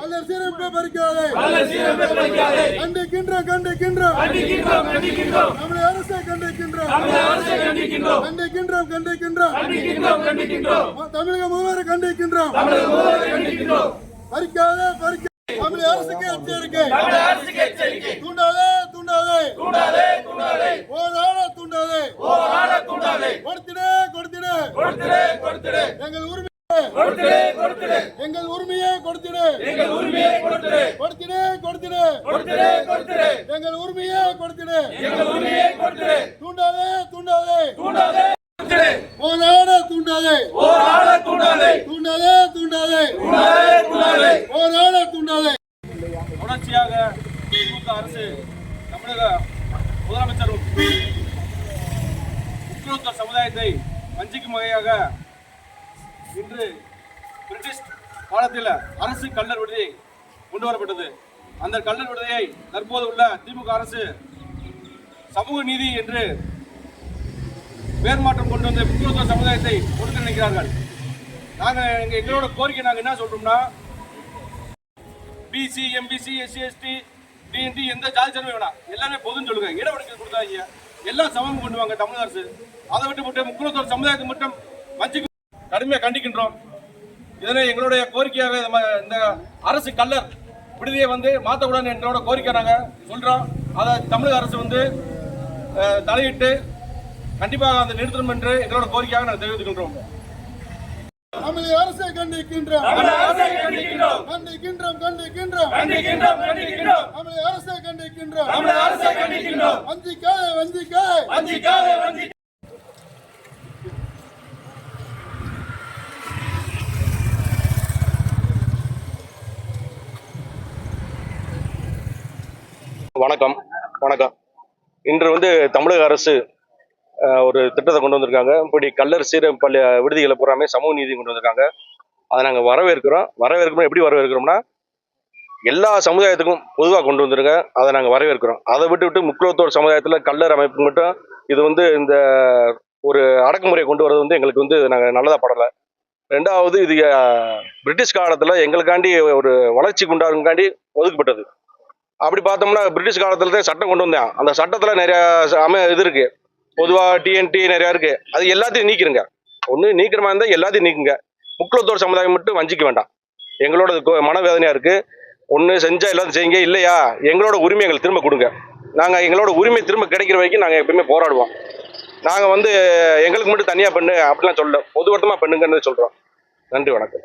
அல்ல சிறப்பு பறிக்காதே கண்டிக்கின்றோம் கண்டிக்கின்றோம். நம்முடைய அரசை கண்டிக்கின்றோம். கண்டிக்கின்றோம். கண்டிக்கின்றோம் தமிழக முதல்வரை கண்டிக்கின்றோம். பறிக்காதே பறிக்க நம்முடைய அரசுக்கு எச்சரிக்கை. தூண்டாதே தூண்டாதே. ஓராட தூண்டாதே. கொடுத்திடு கொடுத்திடு. எங்கள் உரிமை எங்கள் உரிமையை கொடுத்திடு கொடுத்திடு கொடுத்திடு. எங்கள் உரிமையை கொடுத்திடு. தூண்டாதே தூண்டாதே. ஓராட தூண்டாதே. தூண்டாதே. தூண்டாதே. ஓராட தூண்டாதே. தொடர்ச்சியாக திமுக அரசு தமிழக முதலமைச்சர் உட்குழுத்த சமுதாயத்தை வஞ்சிக்கும் வகையாக இன்று பிரிட்டிஷ் காலத்தில் அரசு விடுதியை கொண்டு வரப்பட்டது. அந்த கள்ளர் விடுதியை தற்போது உள்ள திமுக அரசு சமூக நீதி என்று பேர் மாற்றம் கொண்டு வந்த முக்கியத்துவ சமுதாயத்தை கொடுக்க நினைக்கிறார்கள் நாங்கள் எங்க எங்களோட கோரிக்கை நாங்கள் என்ன சொல்றோம்னா BC MBC SC ST DNT எந்த ஜாதி சர்வே வேணாம். எல்லாமே பொதுன்னு சொல்லுங்க. இடஒதுக்கீடு கொடுத்தாங்க எல்லாம் சமம் கொண்டு வாங்க தமிழக அரசு. அதை விட்டு மட்டும் முக்கியத்துவ சமுதாயத்தை மட்டும் வச்சு கடுமையாக கண்டிக்கின்றோம். இதனை எங்களுடைய கோரிக்கையாக நம்ம இந்த அரசு கல்லர் விடுதியை வந்து மாற்றக்கூடாது எங்களோட கோரிக்கை நாங்கள் சொல்கிறோம் அதை தமிழக அரசு வந்து தலையிட்டு கண்டிப்பாக அதை நிறுத்தணும் என்று எங்களோட கோரிக்கையாக நாங்கள் தெரிவித்துக்கின்றோம் நம்முடைய அரசை கண்டிக்கின்றோம். கண்டிக்கின்றோம். கண்டிக்கின்றோம் நம்முடைய அரசை கண்டிக்கின்றோம். வஞ்சிக்காதே வஞ்சிக்காதே. வணக்கம். வணக்கம். இன்று வந்து தமிழக அரசு ஒரு திட்டத்தை கொண்டு வந்திருக்காங்க. இப்படி கல்லர் சீர பள்ளி விடுதிகளை பூராமே சமூக நீதி கொண்டு வந்திருக்காங்க. அதை நாங்கள் வரவேற்கிறோம். வரவேற்கிறோம் எப்படி வரவேற்கிறோம்னா எல்லா சமுதாயத்துக்கும் பொதுவாக கொண்டு வந்துருங்க. அதை நாங்கள் வரவேற்கிறோம். அதை விட்டு விட்டு முக்கியத்துவ சமுதாயத்தில் கல்லர் அமைப்பு மட்டும் இது வந்து இந்த ஒரு அடக்குமுறையை கொண்டு வரது வந்து எங்களுக்கு வந்து நாங்கள் நல்லதாக படலை. ரெண்டாவது இது பிரிட்டிஷ் காலத்தில் எங்களுக்காண்டி ஒரு வளர்ச்சிக்கு உண்டாகுங்காண்டி ஒதுக்கப்பட்டது. அப்படி பார்த்தோம்னா பிரிட்டிஷ் காலத்துல தான் சட்டம் கொண்டு வந்தேன். அந்த சட்டத்துல நிறைய ச- அம இது இருக்கு. பொதுவா டிஎன்டி நிறைய இருக்கு. அது எல்லாத்தையும் நீக்கிருங்க. ஒன்று நீக்கிற மாதிரி இருந்தால் எல்லாத்தையும் நீக்குங்க. முக்கியத்துவ சமுதாயம் மட்டும் வஞ்சிக்க வேண்டாம். எங்களோட மனவேதனையா இருக்கு. ஒன்று செஞ்சா எல்லாத்தையும் செய்யுங்க. இல்லையா? எங்களோட உரிமை எங்களுக்கு திரும்ப கொடுங்க. நாங்கள் எங்களோட உரிமை திரும்ப கிடைக்கிற வரைக்கும் நாங்கள் எப்பயுமே போராடுவோம். நாங்கள் வந்து எங்களுக்கு மட்டும் தனியாக பண்ணு அப்படிலாம் சொல்ல பொதுவட்டமாக பண்ணுங்கன்னு சொல்கிறோம் நன்றி வணக்கம்.